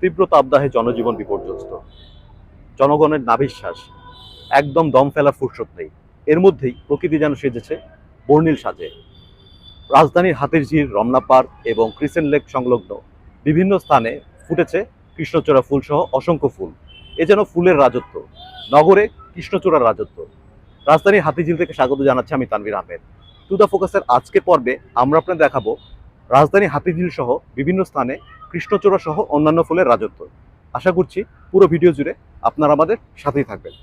তীব্র তাপদাহে জনজীবন বিপর্যস্ত। জনগণের নাভিশ্বাস, একদম দম ফেলা ফুরসত নেই। এর মধ্যেই প্রকৃতি যেন সেজেছে, বর্ণিল সাজে। রাজধানীর হাতের ঝির রমনা পার্ক এবং ক্রিসেন্ট লেক সংলগ্ন বিভিন্ন স্থানে ফুটেছে কৃষ্ণচূড়া ফুল সহ অসংখ্য ফুল। এ যেন ফুলের রাজত্ব। নগরে কৃষ্ণচূড়ার রাজত্ব। রাজধানীর হাতিঝিল থেকে স্বাগত জানাচ্ছি আমি তানভীর আহমেদ। টু দ্য ফোকাসের আজকের পর্বে আমরা আপনাদের দেখাবো রাজধানী হাতিঝিল সহ বিভিন্ন স্থানে কৃষ্ণচূড়া সহ অন্যান্য ফুলের রাজত্ব। আশা করছি পুরো ভিডিও জুড়ে আপনারা আমাদের সাথেই থাকবেন।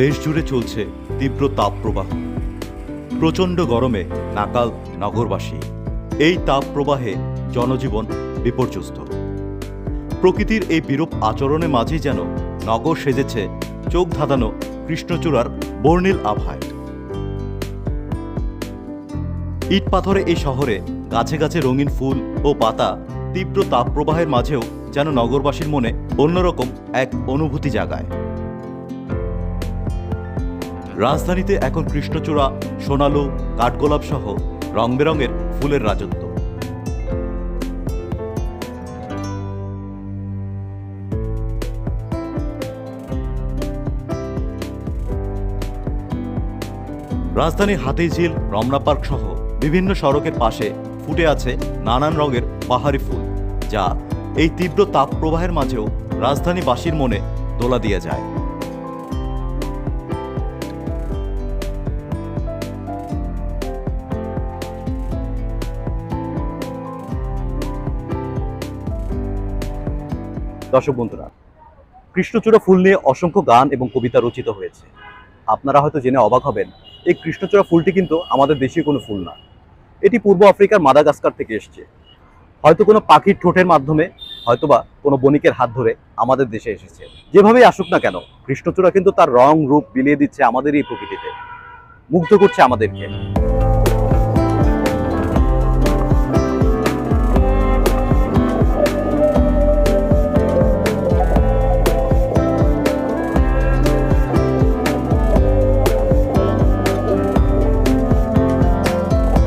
দেশ জুড়ে চলছে তীব্র তাপপ্রবাহ। প্রচণ্ড গরমে নাকাল নগরবাসী। এই তাপপ্রবাহে জনজীবন বিপর্যস্ত। প্রকৃতির এই বিরূপ আচরণের মাঝেই যেন নগর সেজেছে, চোখ ধাঁধানো কৃষ্ণচূড়ার বর্ণিল আভায়। ইট পাথরে এই শহরে গাছে গাছে রঙিন ফুল ও পাতা তীব্র তাপপ্রবাহের মাঝেও যেন নগরবাসীর মনে অন্যরকম এক অনুভূতি জাগায়। রাজধানীতে এখন কৃষ্ণচূড়া, সোনালু কাঠগোলাপ সহ রং বেরঙের ফুলের রাজত্ব। রাজধানীর হাতিঝিল, রমনা পার্ক সহ বিভিন্ন সড়কের পাশে ফুটে আছে নানান রঙের পাহাড়ি ফুল, যা এই তীব্র তাপ প্রবাহের মাঝেও রাজধানীবাসীর মনে দোলা দিয়ে যায়। দর্শক বন্ধুরা, কৃষ্ণচূড়া ফুল নিয়ে অসংখ্য গান এবং কবিতা রচিত হয়েছে। আপনারা হয়তো জেনে অবাক হবেন, এই কৃষ্ণচূড়া ফুলটি কিন্তু আমাদের দেশীয় কোনো ফুল না। এটি পূর্ব আফ্রিকার মাদাগাস্কার থেকে এসছে। হয়তো কোনো পাখির ঠোঁটের মাধ্যমে, হয়তোবা কোনো বণিকের হাত ধরে আমাদের দেশে এসেছে। যেভাবেই আসুক না কেন, কৃষ্ণচূড়া কিন্তু তার রং, রূপ বিলিয়ে দিচ্ছে আমাদের এই প্রকৃতিতে। মুগ্ধ করছে আমাদেরকে।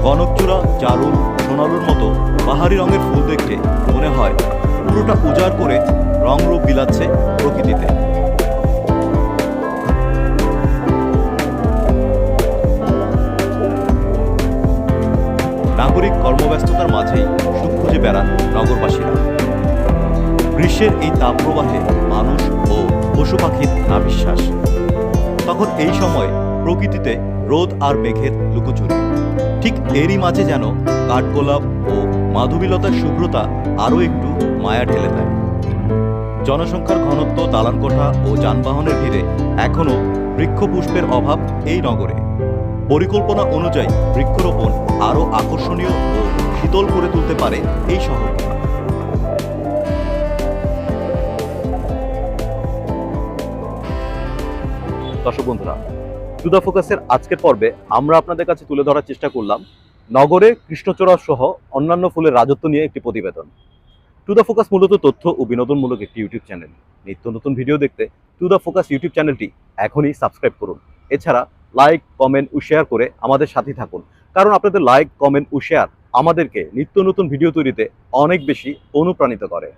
কনকচূড়া জারুল, সোনালুর মতো পাহাড়ি রঙের ফুল দেখতে মনে হয় পুরোটা উজাড় করে রং রূপ বিলাচ্ছে প্রকৃতিতে। নাগরিক কর্মব্যস্ততার মাঝেই সুখ খুঁজে বেড়ান নগরবাসীরা। গ্রীষ্মের এই তাপপ্রবাহে মানুষ ও পশু পাখির নাবিশ্বাস। তখন এই সময় প্রকৃতিতে রোদ আর মেঘের লুকোচুরি। ঠিক এরই মাঝে যেন কাঠগোলাপ ও মাধবীলতার শুভ্রতা আরও একটু মায়া ঢেলে দেয়। জনসংখ্যার ঘনত্ব, দালানকোঠা ও যানবাহনের ভিড়ে এখনও বৃক্ষপুষ্পের অভাব এই নগরে। পরিকল্পনা অনুযায়ী বৃক্ষরোপণ আরও আকর্ষণীয় ও শীতল করে তুলতে পারে এই শহরকে দর্শক বন্ধুরা টুদা ফোকাসের আজকের পর্বে আমরা আপনাদের কাছে তুলে ধরার চেষ্টা করলাম নগরে কৃষ্ণচূড়া সহ অন্যান্য ফুলের রাজত্ব নিয়ে একটি প্রতিবেদন। টু দ্য ফোকাস মূলত তথ্য ও বিনোদনমূলক একটি ইউটিউব চ্যানেল। নিত্য নতুন ভিডিও দেখতে টু দ্য ফোকাস ইউটিউব চ্যানেলটি এখনই সাবস্ক্রাইব করুন। এছাড়া লাইক, কমেন্ট ও শেয়ার করে আমাদের সাথে থাকুন। কারণ আপনাদের লাইক, কমেন্ট ও শেয়ার আমাদেরকে নিত্য নতুন ভিডিও তৈরিতে অনেক বেশি অনুপ্রাণিত করে।